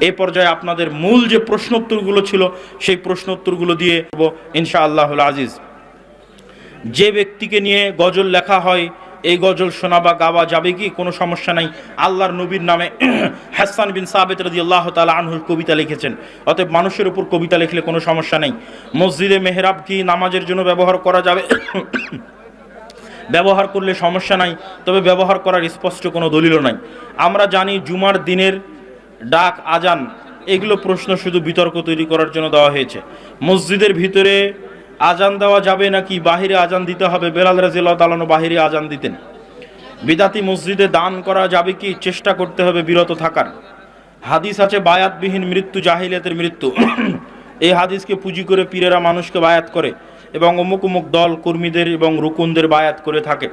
এই পর্যায়ে আপনাদের মূল যে প্রশ্নোত্তরগুলো ছিল, সেই প্রশ্নোত্তরগুলো দিয়ে ইনশা আল্লাহুল আজিজ। যে ব্যক্তিকে নিয়ে গজল লেখা হয়, এই গজল শোনা বা গাওয়া যাবে কি? কোনো সমস্যা নাই। আল্লাহর নবীর নামে হাসান বিন সাবেত রাদি আল্লাহ তালা আনহুর কবিতা লিখেছেন। অতএব মানুষের উপর কবিতা লিখলে কোনো সমস্যা নেই। মসজিদে মেহরাব কি নামাজের জন্য ব্যবহার করা যাবে? ব্যবহার করলে সমস্যা নাই। তবে ব্যবহার করার স্পষ্ট কোনো দলিলও নাই। আমরা জানি জুমার দিনের ডাক, আজান, এগুলো প্রশ্ন শুধু বিতর্ক তৈরি করার জন্য দেওয়া হয়েছে। মসজিদের ভিতরে আজান দেওয়া যাবে নাকি বাহিরে আজান দিতে হবে? বেলাল রাজিল্লাহ তালানো বাহিরে আজান দিতেন। বিদাতি মসজিদে দান করা যাবে কি? চেষ্টা করতে হবে বিরত থাকার। হাদিস আছে, বায়াতবিহীন মৃত্যু, জাহিলিয়াতের মৃত্যু। এই হাদিসকে পুঁজি করে পীরেরা মানুষকে বায়াত করে এবং অমুক অমুক দল কর্মীদের এবং রুকুনদের বায়াত করে থাকে।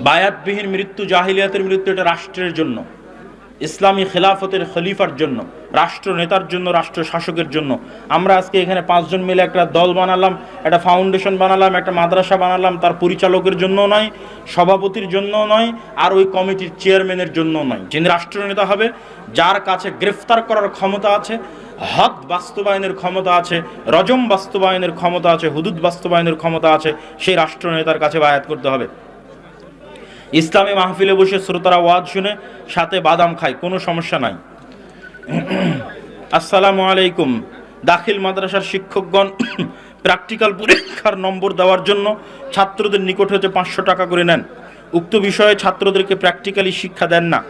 বায়াতবিহীন মৃত্যু, জাহিলিয়াতের মৃত্যু, এটা রাষ্ট্রের জন্য। ইসলামী খেলাফতের খলিফার জন্য, রাষ্ট্র নেতার জন্য, রাষ্ট্র শাসকের জন্য। আমরা আজকে এখানে পাঁচজন মিলে একটা দল বানালাম, একটা ফাউন্ডেশন বানালাম, একটা মাদ্রাসা বানালাম, তার পরিচালকের জন্য নয়, সভাপতির জন্য নয়, আর ওই কমিটির চেয়ারম্যানের জন্য নয়। যিনি রাষ্ট্রনেতা হবে, যার কাছে গ্রেফতার করার ক্ষমতা আছে, হদ বাস্তবায়নের ক্ষমতা আছে, রজম বাস্তবায়নের ক্ষমতা আছে, হুদুদ বাস্তবায়নের ক্ষমতা আছে, সেই রাষ্ট্রনেতার কাছে বায়াত করতে হবে। ইসলামী মাহফিলে বসে শ্রোতারা ওয়াজ শুনে সাথে বাদাম খায়, কোনো সমস্যা নাই। আসসালামু আলাইকুম। দাখিল মাদ্রাসার শিক্ষকগণ প্র্যাকটিক্যাল পরীক্ষার নম্বর দেওয়ার জন্য ছাত্রদের নিকট হতে পাঁচশো টাকা করে নেন। উক্ত বিষয়ে ছাত্রদেরকে প্র্যাকটিক্যালি শিক্ষা দেন না।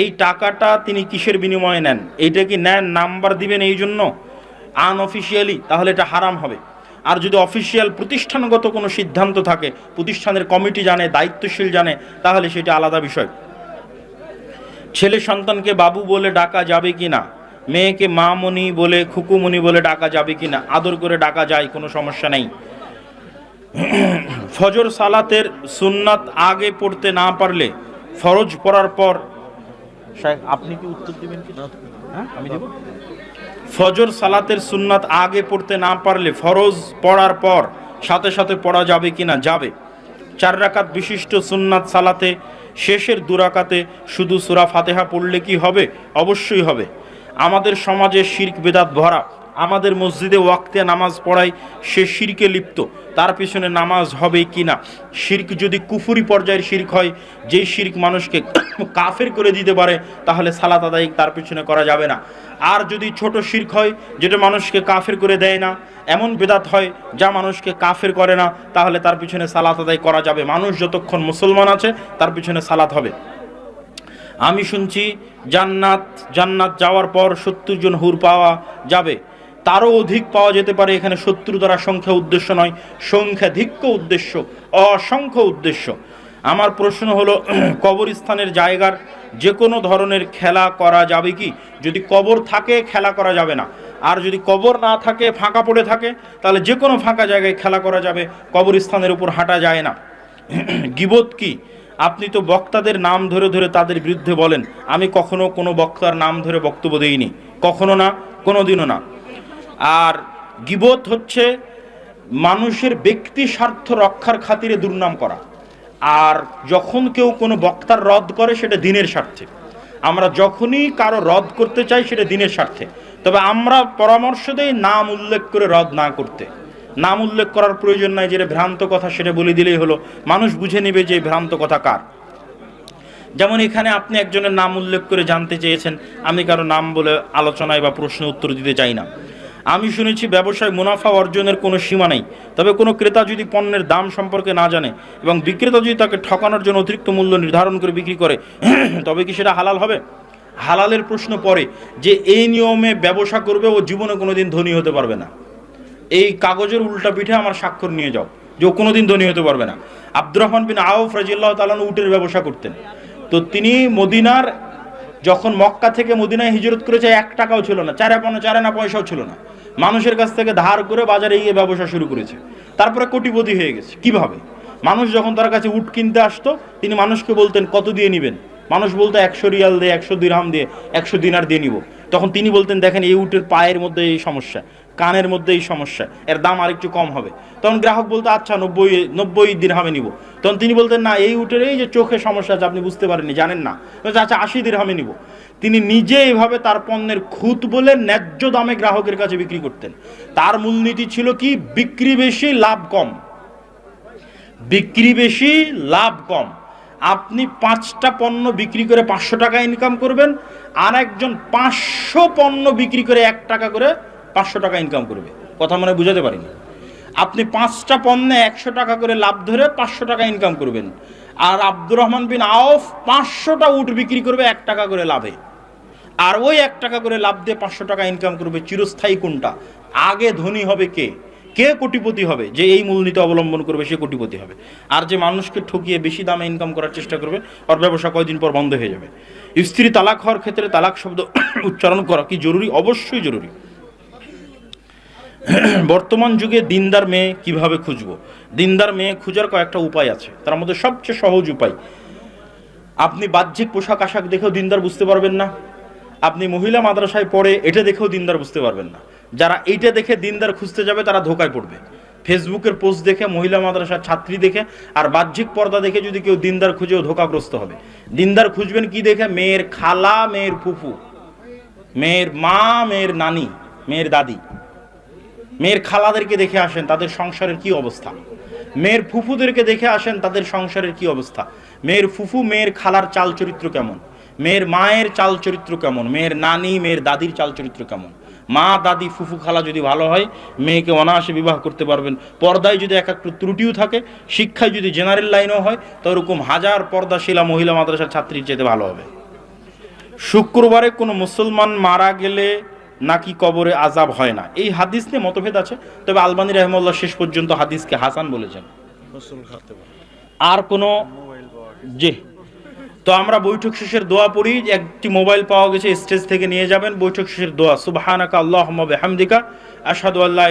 এই টাকাটা তিনি কিসের বিনিময়ে নেন? এইটা কি নেন, নাম্বার দিবেন এই জন্য? আনঅফিসিয়ালি তাহলে এটা হারাম হবে। আর যদি অফিসিয়াল প্রতিষ্ঠানগত কোনো সিদ্ধান্ত থাকে, প্রতিষ্ঠানের কমিটি জানে, দায়িত্বশীল জানে, তাহলে সেটা আলাদা বিষয়। ছেলে সন্তানকে বাবু বলে ডাকা যাবে কি না? মেয়েকে মামনি বলে খুকুমনি বলে ডাকা যাবে কি না? আদর করে ডাকা যায়, কোনো সমস্যা নেই। ফজর সালাতের সুন্নাত আগে পড়তে না পারলে, ফরজ পড়ার পর আপনি কি উত্তর দিবেন কি হ্যাঁ? আমি দেব? ফজর সালাতের সুন্নাত আগে পড়তে না পারলে ফরজ পড়ার পর সাথে সাথে পড়া যাবে কি না যাবে। চার রাকাত বিশিষ্ট সুন্নাত সালাতে, শেষের দুরাকাতে শুধু সুরা ফাতেহা পড়লে কি হবে? অবশ্যই হবে। আমাদের সমাজে শির্ক, বেদাত ভরা। আমাদের মসজিদে ওয়াক্তে নামাজ পড়াই সে শিরকে লিপ্ত। তার পিছনে নামাজ হবে কি না? শির্ক যদি কুফুরি পর্যায়ের শির্ক হয়, যেই শির্ক মানুষকে কাফের করে দিতে পারে, তাহলে সালাত আদায় তার পিছনে করা যাবে না। আর যদি ছোট শির্ক হয়, যেটা মানুষকে কাফের করে দেয় না, এমন বেদাত হয়, যা মানুষকে কাফের করে না, তাহলে তার পিছনে সালাত আদায় করা যাবে। মানুষ যতক্ষণ মুসলমান আছে, তার পিছনে সালাত হবে। আমি শুনছি, জান্নাত জান্নাত যাওয়ার পর সত্তর জন হুর পাওয়া যাবে। তারও অধিক পাওয়া যেতে পারে এখানে শত্রু দ্বারা সংখ্যা উদ্দেশ্য নয় সংখ্যাধিক্য উদ্দেশ্য, অসংখ্য উদ্দেশ্য। আমার প্রশ্ন হলো, কবরস্থানের জায়গার যে কোনো ধরনের খেলা করা যাবে কি? যদি কবর থাকে, খেলা করা যাবে না। আর যদি কবর না থাকে, ফাঁকা পড়ে থাকে, তাহলে যে কোনো ফাঁকা জায়গায় খেলা করা যাবে, কবরস্থানের উপর হাঁটা যায় না। গিবত কি? আপনি তো বক্তাদের নাম ধরে ধরে তাদের বিরুদ্ধে বলেন। আমি কখনো কোনো বক্তার নাম ধরে বক্তব্য দিইনি। কখনো না কোনো দিনও না। আর গিবত হচ্ছে মানুষের ব্যক্তি স্বার্থ রক্ষার খাতিরে দুর্নাম করা। আর যখন কেউ কোনো বক্তার রদ করে, সেটা দিনের স্বার্থে। আমরা যখনই কারও রদ করতে চাই, সেটা দিনের স্বার্থে। তবে আমরা পরামর্শ দেই নাম উল্লেখ করে রদ না করতে। নাম উল্লেখ করার প্রয়োজন নাই, যেটা ভ্রান্ত কথা, সেটা বলে দিলেই হলো। মানুষ বুঝে নেবে যে ভ্রান্ত কথা কার। যেমন এখানে আপনি একজনের নাম উল্লেখ করে জানতে চেয়েছেন, আমি কারও নাম বলে আলোচনায় বা প্রশ্ন উত্তর দিতে চাই না। আমি শুনেছি ব্যবসায় মুনাফা অর্জনের কোনো সীমা নেই। তবে কোনো ক্রেতা যদি পণ্যের দাম সম্পর্কে না জানে এবং বিক্রেতা যদি তাকে ঠকানোর জন্য অতিরিক্ত মূল্য নির্ধারণ করে বিক্রি করে, তবে কি সেটা হালাল হবে? হালালের প্রশ্ন পরে যে এই নিয়মে ব্যবসা করবে ও জীবনে কোনোদিন ধনী হতে পারবে না। এই কাগজের উল্টা পিঠে আমার স্বাক্ষর নিয়ে যাও, যে ও কোনো দিন ধনী হতে পারবে না। আব্দুর রহমান বিন আউফ রাজিল্লাহ তালান উটের ব্যবসা করতেন। তো তিনি মদিনার, যখন মক্কা থেকে মদিনায় হিজরত করেছে, এক টাকাও ছিল না, চারে পনেরো চারে না পয়সাও ছিল না। মানুষের কাছ থেকে ধার করে বাজারে গিয়ে ব্যবসা শুরু করেছে। তারপরে কোটিপতি হয়ে গেছে। কীভাবে? মানুষ যখন তার কাছে উট কিনতে আসতো, তিনি মানুষকে বলতেন, কত দিয়ে নেবেন? মানুষ বলতো, একশো রিয়াল দিয়ে, একশো দিরহাম দিয়ে, একশো দিনার দিয়ে নিব। তখন তিনি বলতেন, দেখেন, এই উটের পায়ের মধ্যে এই সমস্যা। কানের মধ্যে এই সমস্যা। এর দাম আরেকটু কম হবে। তখন গ্রাহক বলতো আচ্ছা নব্বই নব্বই দিরহামে নিব। তখন তিনি বলতেন, না, এই উটের এই যে চোখে সমস্যা আছে, আপনি বুঝতে পারেননি, জানেন না। আচ্ছা আশি দিরহামে নিব। তিনি নিজে এইভাবে তার পণ্যের খুঁত বলে ন্যায্য দামে গ্রাহকের কাছে বিক্রি করতেন। তার মূলনীতি ছিল কি? বিক্রি বেশি, লাভ কম। বিক্রি বেশি, লাভ কম। আপনি পাঁচটা পণ্য বিক্রি করে পাঁচশো টাকা ইনকাম করবেন, আর একজন পাঁচশো পণ্য বিক্রি করে এক টাকা করে পাঁচশো টাকা ইনকাম করবে। কথা মানে বুঝাতে পারিনি। আপনি পাঁচটা পণ্যে একশো টাকা করে লাভ ধরে পাঁচশো টাকা ইনকাম করবেন। আর আব্দুর রহমান বিন আউফ পাঁচশোটা উট বিক্রি করবে এক টাকা করে লাভে। আর ওই এক টাকা করে লাভ দিয়ে পাঁচশো টাকা ইনকাম করবে চিরস্থায়ী কোনটা? আগে ধনী হবে কে? কে কোটিপতি হবে? যে এই মূলনীতি অবলম্বন করবে, সে কোটিপতি হবে। আর যে মানুষকে ঠকিয়ে বেশি দামে ইনকাম করার চেষ্টা করবে, ওর ব্যবসা কয়দিন পর বন্ধ হয়ে যাবে। স্ত্রী তালাক হওয়ার ক্ষেত্রে তালাক শব্দ উচ্চারণ করা কি জরুরি? অবশ্যই জরুরি। বর্তমান যুগে দিনদার মেয়ে কীভাবে খুঁজবো? দিনদার মেয়ে খুঁজার কয়েকটা উপায় আছে। তার মধ্যে সবচেয়ে সহজ উপায়, আপনি বাহ্যিক পোশাক আশাক দেখেও দিনদার বুঝতে পারবেন না। আপনি মহিলা মাদ্রাসায় পড়ে এটা দেখেও দিনদার বুঝতে পারবেন না। যারা এইটা দেখে দিনদার খুঁজতে যাবে, তারা ধোকায় পড়বে। ফেসবুকের পোস্ট দেখে, মহিলা মাদ্রাসার ছাত্রী দেখে আর বাহ্যিক পর্দা দেখে যদি কেউ দিনদার খুঁজেও ধোকাগ্রস্ত হবে। দিনদার খুঁজবেন কি দেখে? মেয়ের খালা, মেয়ের ফুফু, মেয়ের মা, মেয়ের নানি, মেয়ের দাদি। মেয়ের খালাদেরকে দেখে আসেন, তাদের সংসারের কি অবস্থা? মেয়ের ফুফুদেরকে দেখে আসেন, তাদের সংসারের কি অবস্থা? মেয়ের ফুফু, মেয়ের খালার চাল চরিত্র কেমন? মেয়ের মায়ের চাল চরিত্র কেমন? মেয়ের নানি, মেয়ের দাদির চাল চরিত্র কেমন? মা, দাদি, ফুফু, খালা যদি ভালো হয়, মেয়েকে অনায়াসে বিবাহ করতে পারবেন। পর্দায় যদি এক একটু ত্রুটিও থাকে, শিক্ষায় যদি জেনারেল লাইনও হয় তো ওরকম হাজার পর্দাশীলা মহিলা মাদ্রাসার ছাত্রীর যেতে ভালো হবে। শুক্রবারে কোনো মুসলমান মারা গেলে নাকি কবরে আজাব হয় না। এই হাদিস নিয়ে মতভেদ আছে তবে আলবানী রহমল্লা শেষ পর্যন্ত হাদিসকে হাসান বলেছেন আর কোনো জি। তো আমরা বৈঠক শেষের দোয়া পড়ি একটি মোবাইল পাওয়া গেছে স্টেজ থেকে নিয়ে যাবেন বৈঠক শেষের দোয়া। সুবাহানাকা আল্লাহ হামদিকা আসাদু আল্লা